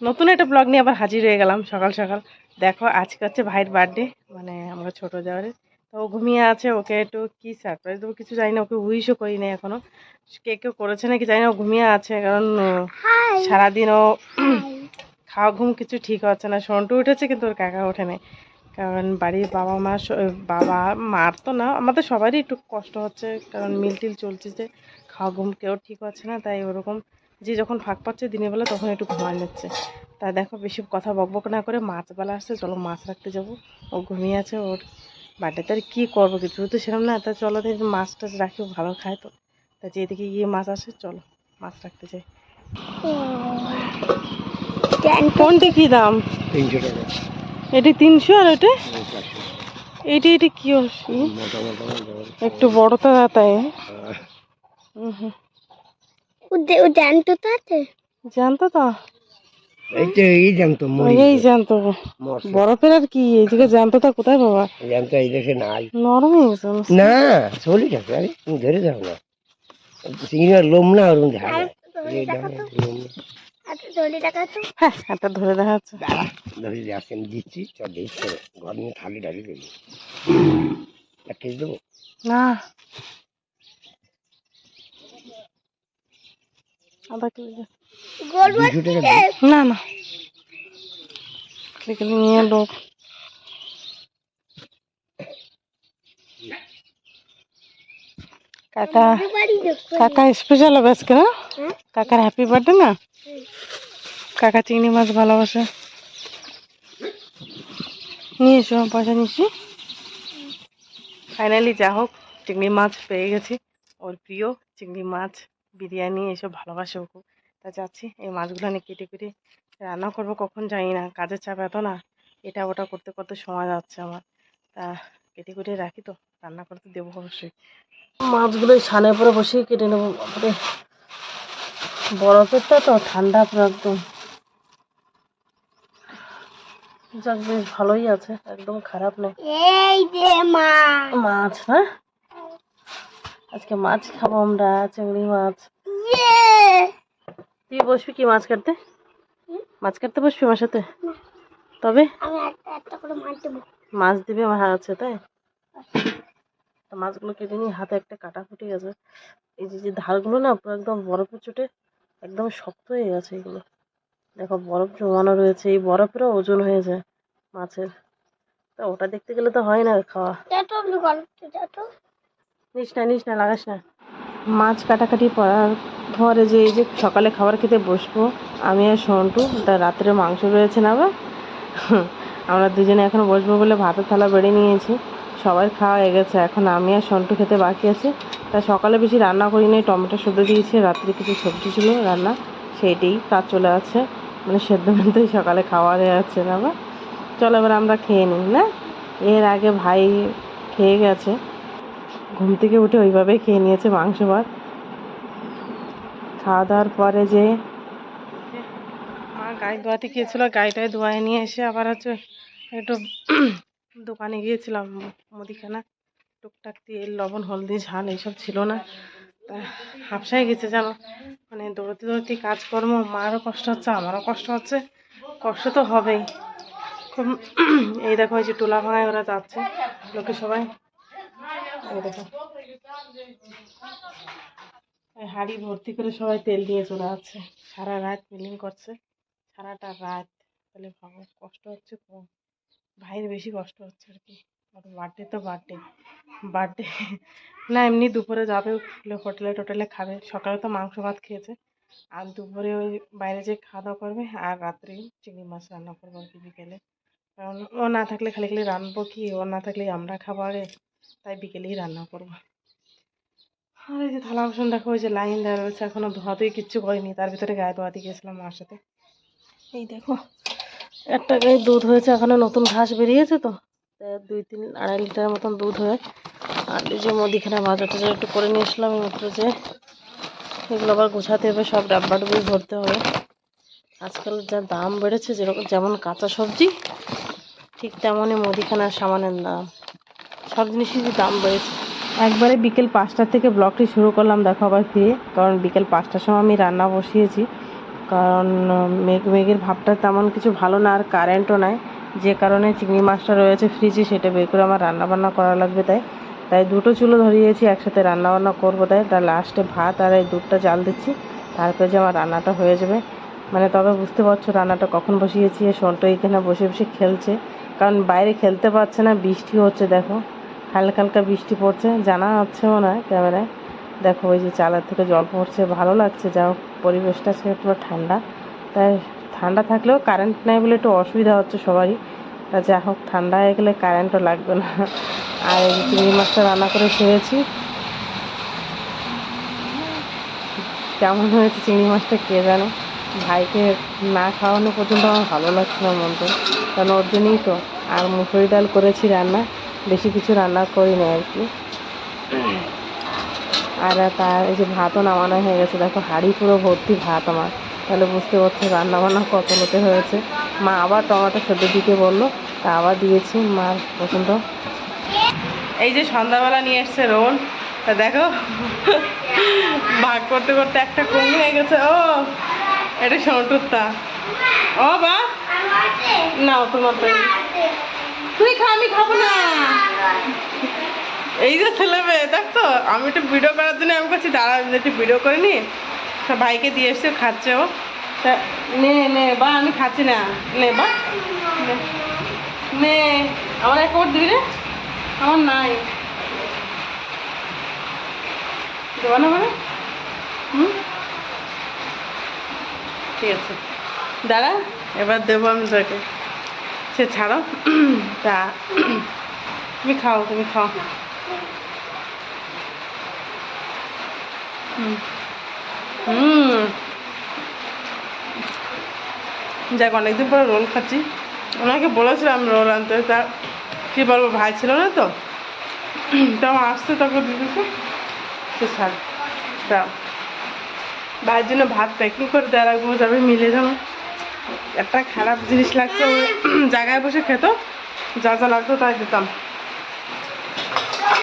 নতুন একটা ব্লগ নিয়ে আবার হাজির হয়ে গেলাম সকাল সকাল। দেখো আজকে হচ্ছে ভাইয়ের বার্থডে মানে আমরা ছোটো যাওয়ারে। তো ও ঘুমিয়ে আছে ওকে একটু কি সারপ্রাইজ দেবো কিছু জানি না ওকে উইশও করি না এখনও। কে কেউ করেছে নাকি জানি না ও ঘুমিয়ে আছে কারণ সারাদিন ও খাওয়া ঘুম কিছু ঠিক হচ্ছে না। সন্টু উঠেছে কিন্তু ওর কাকা ওঠে নাই। কারণ বাড়ির বাবা মা বাবা মার তো না আমাদের সবারই একটু কষ্ট হচ্ছে কারণ মিল টিল চলছে যে খাওয়া ঘুম কেউ ঠিক হচ্ছে না তাই ওরকম যে যখন ফাঁক পাচ্ছে দিনের বেলা তখন একটু ঘুমান নিচ্ছে। তা দেখো বেশি কথা বকবক না করে মাছ বেলা আসছে চলো মাছ রাখতে যাব। ও ঘুমিয়ে আছে ওর বার্থডেতে আর কী করব কিছু তো সেরকম না। তা চলো দেখি মাছ টাছ রাখি ভালো খায় তো। তা যেদিকে গিয়ে মাছ আসে চলো মাছ রাখতে যাই। কোনটি কী দাম? তিনশো টাকা। এটি তিনশো আর ওটা? এটি এটি কি একটু বড় তো তাই। জানতো তো আছে জানতো তো এই তো? এই জানতো মরি এই জানতো বরফের আর কি এইদিকে জানতো তা কোথায় বাবা? জানতো এই দেশে নাই। নরম হয়ে গেছে না চলি আরে তুমি ধরে যাও না। লোম না। আচ্ছা দলি টাকা তো হ্যাঁ ধরে দেখা যাচ্ছে ধরে আমি দিচ্ছি চ দিচ্ছি ঘর নিয়ে থালি ঢালি দেবো। এক দেবো? না। দিই। না না। নিয়ে লোক কাকা কাকা স্পেশাল হবে আজকে না হ্যাঁ? কাকার হ্যাপি বার্থডে না? কাকা চিংড়ি মাছ ভালোবাসে। নিয়ে এসো পয়সা নিচ্ছি। ফাইনালি যা হোক চিংড়ি মাছ পেয়ে গেছি। ওর প্রিয় চিংড়ি মাছ। বিরিয়ানি এসব ভালোবাসে ও খুব তা যাচ্ছি এই মাছগুলো নিয়ে কেটে কেটে রান্না করব কখন জানি না কাজের চাপ এত না এটা ওটা করতে করতে সময় যাচ্ছে আমার। তা কেটে কেটে রাখি তো রান্না করতে দেবো অবশ্যই। মাছগুলো ছানের পরে বসেই কেটে নেব বাপরে। বরফেরটা তো ঠান্ডা পুরো একদম। যাক বেশ ভালোই আছে একদম খারাপ নয়। মা মাছ হ্যাঁ? আজকে মাছ খাব আমরা চিংড়ি মাছ। তুই বসবি কি মাছ কাটতে? মাছ কাটতে বসবি আমার সাথে? তবে? মাছ দিবে। আমার হাত আছে তাই? তা মাছগুলো কেটে নিয়ে হাতে একটা কাটা ফুটে গেছে। এই যে যে ধারগুলো না পুরো একদম বরফের চোটে একদম শক্ত হয়ে গেছে এগুলো। দেখো বরফ জমানো রয়েছে এই বরফেরও ওজন হয়ে যায় মাছের। তা ওটা দেখতে গেলে তো হয় না খাওয়া। নিস না নিস না, লাগাস না। মাছ কাটাকাটি পড়ার পরে যে, এই যে সকালে খাবার খেতে বসবো, আমি আর সন্টু রাত্রে মাংস রয়েছে না আবার আমরা দুজনে এখন বসবো বলে ভাতের থালা বেড়ে নিয়েছি। সবাই খাওয়া হয়ে গেছে, এখন আমি আর সন্টু খেতে বাকি আছে। তা সকালে বেশি রান্না করি নাই টমেটো সেদ্ধ দিয়েছি, রাত্রে কিছু সবজি ছিল, রান্না সেইটাই কাজ চলে আছে। মানে সেদ্ধ মেদ্ধই সকালে খাওয়া হয়ে যাচ্ছে না আবার চলো এবার আমরা খেয়ে নিই, না? এর আগে ভাই খেয়ে গেছে। ঘুম থেকে উঠে ওইভাবেই খেয়ে নিয়েছে মাংস ভাত। খাওয়া দাওয়ার পরে যে মা গায়ে ধোয়াতে গিয়েছিল গায়েটায় ধোয়ায় নিয়ে এসে আবার হচ্ছে একটু দোকানে গিয়েছিলাম, মুদিখানা, টুকটাক তেল, লবণ, হলদি, ঝাল এইসব ছিল না। তা হাফসায় গেছে জানো মানে দৌড়তে দৌড়তে কাজকর্ম, মারও কষ্ট হচ্ছে, আমারও কষ্ট হচ্ছে, কষ্ট তো হবেই। খুব এই দেখো, এই যে টোলা ভাঙায় ওরা যাচ্ছে, লোকে সবাই হাঁড়ি ভর্তি করে সবাই তেল দিয়ে চলে যাচ্ছে। সারা রাত মিলিং করছে। সারাটা রাত। তাহলে ভাবো, কষ্ট হচ্ছে কম। ভাইয়ের বেশি কষ্ট হচ্ছে আর কি। বার্থডে তো বার্থডে বার্থডে না, এমনি দুপুরে যাবে হোটেলে টোটেলে খাবে। সকালে তো মাংস ভাত খেয়েছে। আর দুপুরে ওই বাইরে যে খাওয়া দাওয়া করবে আর রাত্রে চিংড়ি মাছ রান্না করব আর কি বিকেলে। কারণ ও না থাকলে খালি খালি রাঁধবো কি? ও না থাকলে আমরা খাব আগে। তাই বিকেলেই রান্না করব। আর এই যে থালা বাসন, দেখো ওই যে লাইন দেওয়া রয়েছে, এখনও ধোয়াতেই কিচ্ছু করিনি, তার ভিতরে গায়ে ধোয়াতে গিয়েছিলাম মার সাথে। এই দেখো, একটা গায়ে দুধ হয়েছে, এখনও নতুন ঘাস বেরিয়েছে তো দুই তিন আড়াই লিটারের মতন দুধ হয়ে। আর এই যে মুদিখানা ভাজা টাজা একটু করে নিয়েছিলাম মাত্র যে, এগুলো আবার গোছাতে হবে, সব ডাব্বা ডুবি ভরতে হবে। আজকাল যা দাম বেড়েছে, যেরকম যেমন কাঁচা সবজি, ঠিক তেমনই মুদিখানার সামানের দাম। সব জিনিসেরই দাম বেড়েছে। একবারে বিকেল পাঁচটা থেকে ব্লগটি শুরু করলাম দেখো আবার ফিরে কারণ বিকেল পাঁচটার সময় আমি রান্না বসিয়েছি, কারণ মেঘ, মেঘের ভাবটা তেমন কিছু ভালো না, আর কারেন্টও নাই। যে কারণে চিংড়ি মাছটা রয়েছে ফ্রিজে সেটা বের করে আমার রান্না বান্না করা লাগবে তাই। তাই দুটো চুলো ধরিয়েছি, একসাথে রান্না বান্না করব তাই। তার লাস্টে ভাত আর এই দুধটা জাল দিচ্ছি, তারপরে যে আমার রান্নাটা হয়ে যাবে। মানে তবে বুঝতে পারছ রান্নাটা কখন বসিয়েছি সন্টো এখানে বসে বসে খেলছে। কারণ বাইরে খেলতে পারছে না, বৃষ্টি হচ্ছে, দেখো। হালকা হালকা বৃষ্টি পড়ছে, জানা যাচ্ছে মনে হয় ক্যামেরায়। দেখো, ওই যে চালার থেকে জল পড়ছে, ভালো লাগছে, যা পরিবেশটা সে পুরো ঠান্ডা। তাই ঠান্ডা থাকলেও কারেন্ট নেই বলে একটু অসুবিধা হচ্ছে সবারই। তা যা হোক, ঠান্ডা হয়ে গেলে কারেন্টও লাগবে না। আর এই চিংড়ি মাছটা রান্না করে খেয়েছি। কেমন হয়েছে চিংড়ি মাছটা কে জানে? ভাইকে না খাওয়ানো পর্যন্ত আমার ভালো লাগছে না মনটা। কারণ ওর জন্যই তো। আর মুসুরি ডাল করেছি রান্না। বেশি কিছু রান্না করি না আর কি। আর তার এই যে ভাতও নামানো হয়ে গেছে দেখো হাঁড়ি পুরো ভর্তি ভাত আমার। তাহলে বুঝতে পারছ রান্না বান্না কত লোকে হয়েছে। মা আবার টমেটো সেদ্ধ দিতে বলল তা আবার দিয়েছি। মার পছন্দ। এই যে সন্ধ্যাবেলা নিয়ে এসছে রোল তা দেখো ভাগ করতে করতে একটা কম হয়ে গেছে। ও এটা সন্টুরটা। ও বা। নাও তোমার তো তুই খা, আমি খাব না। এই যে ছেলে মেয়ে দেখতো আমি একটু ভিডিও করার জন্য আমি করছি। দাঁড়া একটু ভিডিও করে নি। ভাইকে দিয়ে এসছে, খাচ্ছে ও। তা, নে নে, বা, আমি খাচ্ছি না। নে, বা। নে। আমার এক দিবি রে। আমার নাই। দেবো না মানে? হুম? ঠিক আছে। দাঁড়া, এবার দেবো আমি তোকে। সে ছাড়ো তা, তুমি খাও তুমি খাও। হুম। যাক, অনেকদিন পরে রোল খাচ্ছি। ওনাকে বলেছিলাম রোল আনতে, তা কী বলব, ভাই ছিল না তো? তাও আসছে তারপর দিতেছে। সে ছাড় তা ভাইয়ের জন্য ভাত প্যাকিং করে দেওয়া রাখব যাবে মিলে যাব। একটা খারাপ জিনিস লাগছে জায়গায় বসে খেত যা যা লাগতো তাই দিতাম।